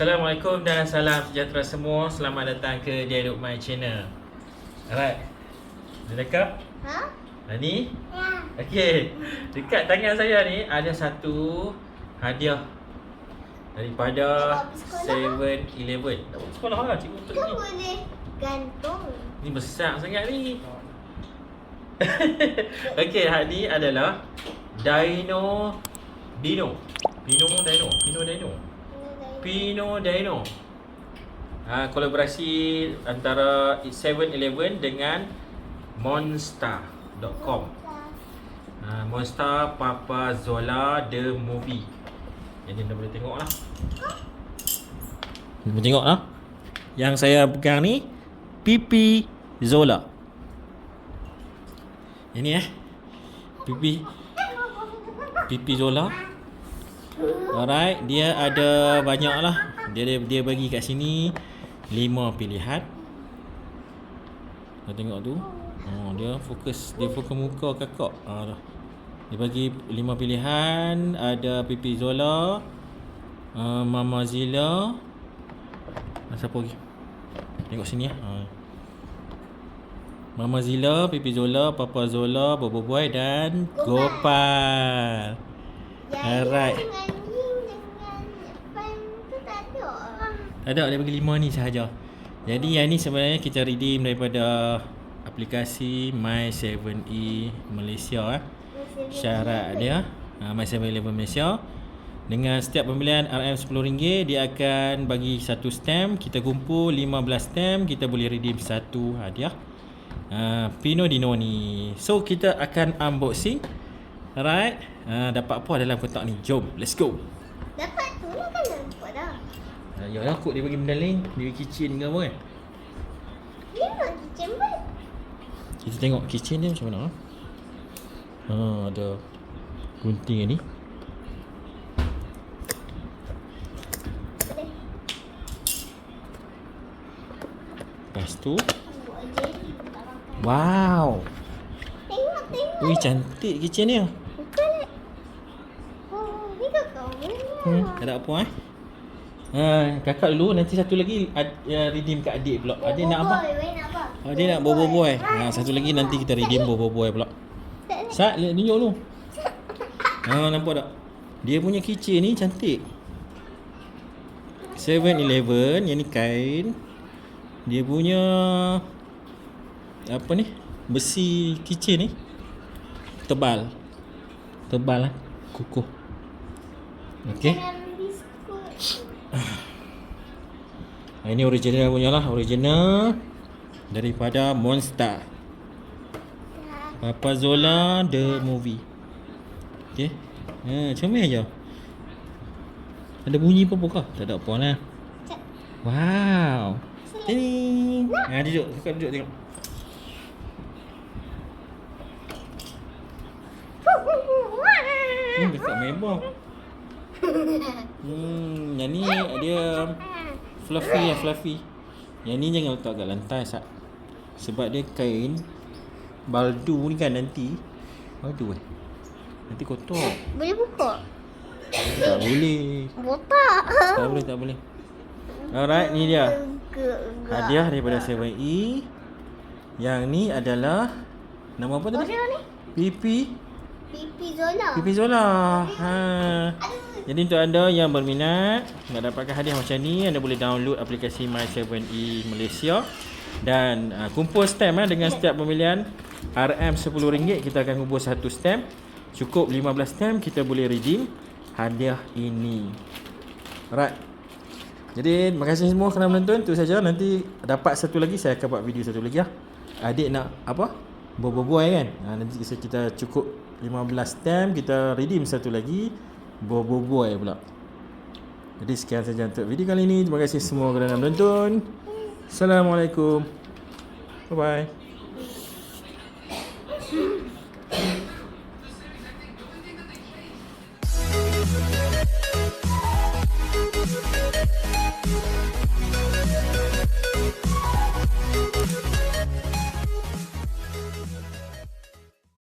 Assalamualaikum dan salam sejahtera semua. Selamat datang ke Dialog My Channel. Alright. Dah dekat? Ha? Dah ni? Ya. Okey. Dekat tangan saya ni ada satu hadiah daripada Nak bawa pergi 7-Eleven. Tak bawa sekolah lah cikgu untuk ni. boleh gantung. Ni besar sangat ni. Okey, ni adalah Dino Dino. Pino Dino. Pino Dino. Pino Dino. Ha, kolaborasi antara 7-Eleven dengan Monster.com. Ha, Monster Papa Zola The Movie. Jadi anda boleh tengok lah. Boleh tengok lah. Yang saya pegang ni Pipi Zola. Ini eh. Pipi Pipi Zola. Alright, dia ada banyak lah. Dia dia, dia bagi kat sini lima pilihan. Kau tengok tu. Oh, dia fokus dia fokus muka kakak. Ah. Dia bagi lima pilihan, ada Pipi Zola, uh, Mama Zila. Ah, siapa lagi? Tengok sini ya. Ah. Mama Zila, Pipi Zola, Papa Zola, Bobo Boy dan Gopal. Alright. Tak ada. Dia bagi lima ni sahaja. Jadi yang ni sebenarnya kita redeem daripada aplikasi My7E Malaysia eh. Syarat dia uh, My711 Malaysia dengan setiap pembelian RM10 dia akan bagi satu stamp kita kumpul 15 stamp kita boleh redeem satu hadiah uh, Pino Dino ni so kita akan unboxing alright uh, dapat apa dalam kotak ni jom let's go Dapat tu lah kan nampak dah. uh, ya lah kot dia bagi benda lain dia bagi kitchen ke apa kan Ni nak kitchen bed. kita tengok kitchen dia macam mana ah? ha, ada gunting ni lepas tu wow Tengok, tengok. Ui cantik kitchen dia. Oh, ni kakak Hmm, punya. tak ada apa eh. Ha, kakak dulu nanti satu lagi ad, uh, redeem kat adik pula. Adik nak apa? Boy, nak? Oh, bobo boy. Ha, satu lagi nanti kita redeem bobo boy pula. Sat, lihat tunjuk dulu. Ha, nampak tak? Dia punya keychain ni cantik. 7-Eleven, yang ni kain. Dia punya apa ni? Besi keychain ni. Tebal. Tebal lah. Kukuh. Okey. Ini original punya lah Original. Daripada Monster. Papa Zola The Movie. Okay ha, Comel je? Ada bunyi apa kah? Tak ada apa lah. Wow. Ting ha, Duduk. Kakak duduk tengok. Hmm, dekat member Hmm, yang ni dia fluffy ya fluffy. Yang ni jangan letak kat lantai sat. Sebab dia kain baldu ni kan nanti. Baldu eh. Nanti kotor. Boleh buka? Tak boleh. Botak. Tak boleh, tak boleh. Alright, ni dia. Hadiah daripada 7E. Yang ni adalah nama apa tadi? Pipi Pipi Zola. Pipi Zola. Ha. Jadi untuk anda yang berminat nak dapatkan hadiah macam ni, anda boleh download aplikasi My7E Malaysia dan uh, kumpul stamp eh, dengan setiap pembelian RM10 kita akan kumpul satu stamp. Cukup 15 stamp kita boleh redeem hadiah ini. Alright. Jadi terima kasih semua kerana menonton. Itu saja. Nanti dapat satu lagi saya akan buat video satu lagi lah. Adik nak apa? Bobo-boy kan? Ha, nanti kita cukup 15 stamp kita redeem satu lagi Buai-buai pula. Jadi sekian saja untuk video kali ini. Terima kasih semua kerana menonton. Assalamualaikum. Bye-bye.